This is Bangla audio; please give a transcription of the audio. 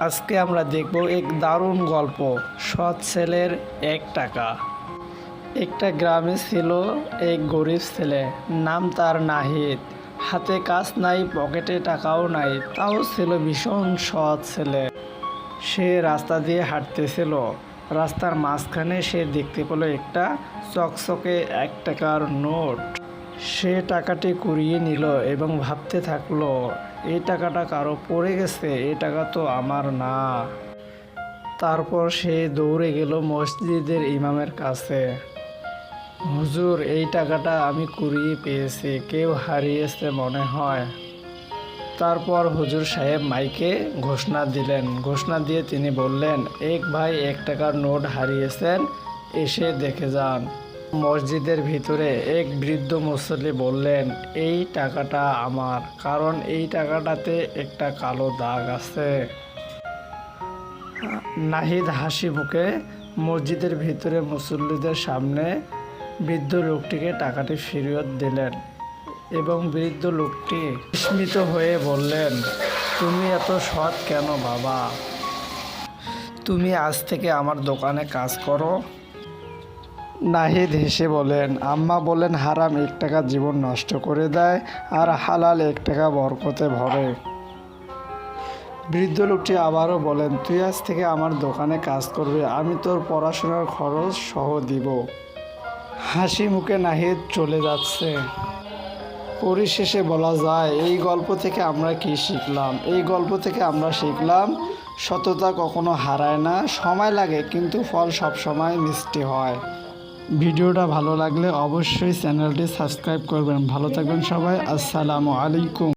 আজকে আমরা দেখব এক দারুণ গল্প, সৎ ছেলের এক টাকা। একটা গ্রামে ছিল এক গরিব ছেলে, নাম তার নাহিদ। হাতে কাজ নাই, পকেটে টাকাও নাই, তাও ছিল ভীষণ সৎ ছেলে। সে রাস্তা দিয়ে হাঁটতেছিল। রাস্তার মাঝখানে সে দেখতে পেল একটা চকচকে এক টাকার নোট। সে টাকাটি কুড়িয়ে নিল এবং ভাবতে থাকল এই টাকাটা কারও পড়ে গেছে এই টাকা তো আমার না। তারপর সে দৌড়ে গেল মসজিদের ইমামের কাছে। হুজুর, এই টাকাটা আমি কুড়িয়ে পেয়েছি, কেউ হারিয়েছে মনে হয়। তারপর হুজুর সাহেব মাইকে ঘোষণা দিলেন। ঘোষণা দিয়ে তিনি বললেন, এক ভাই এক টাকার নোট হারিয়েছেন, এসে দেখে যান। মসজিদের ভিতরে এক বৃদ্ধ মুসল্লি বললেন, এই টাকাটা আমার, কারণ এই টাকাটাতে একটা কালো দাগ আছে। নাহিদ হাসি মুখে মসজিদের ভিতরে মুসল্লিদের সামনে বৃদ্ধ লোকটিকে টাকাটি ফেরত দিলেন এবং বৃদ্ধ লোকটি বিস্মিত হয়ে বললেন, তুমি এত সৎ কেন বাবা? তুমি আজ থেকে আমার দোকানে কাজ করো নাহিদ হেসে বলেন, আম্মা বলেন হারাম এক টাকা জীবন নষ্ট করে দেয় আর হালাল এক টাকা বরকতে ভরে। বৃদ্ধ লোকটি আবারও বলেন, তুই আজ থেকে আমার দোকানে কাজ করবে, আমি তোর পড়াশোনার খরচ সহ দিব। হাসি মুখে নাহিদ চলে যাচ্ছে। পরিশেষে বলা যায়, এই গল্প থেকে আমরা কি শিখলাম? এই গল্প থেকে আমরা শিখলাম, সততা কখনো হারায় না, সময় লাগে কিন্তু ফল সব সময় মিষ্টি হয়। ভিডিওটা ভালো লাগলে অবশ্যই চ্যানেলটি সাবস্ক্রাইব করবেন। ভালো থাকবেন সবাই। আসসালামু আলাইকুম।